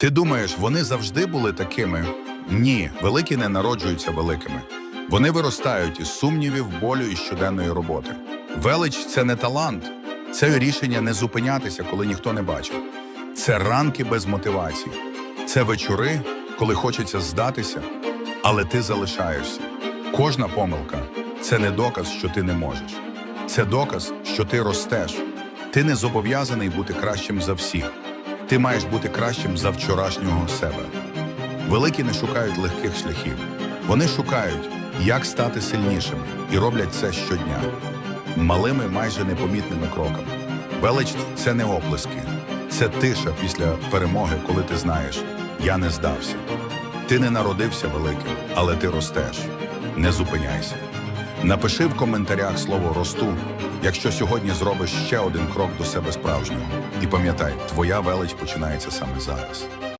Ти думаєш, вони завжди були такими? Ні, великі не народжуються великими. Вони виростають із сумнівів, болю і щоденної роботи. Велич це не талант, це рішення не зупинятися, коли ніхто не бачив. Це ранки без мотивації, це вечори, коли хочеться здатися, але ти залишаєшся. Кожна помилка це не доказ, що ти не можеш. Це доказ, що ти ростеш. Ти не зобов'язаний бути кращим за всіх. Ти маєш бути кращим за вчорашнього себе. Великі не шукають легких шляхів. Вони шукають, як стати сильнішими, і роблять це щодня, малими, майже непомітними кроками. Велич це не оплески, це тиша після перемоги, коли ти знаєш, я не здався. Ти не народився великим, але ти ростеш. Не зупиняйся. Напиши в коментарях слово росту, якщо сьогодні зробиш ще один крок до себе справжнього. І пам'ятай, твоя велич починається саме зараз.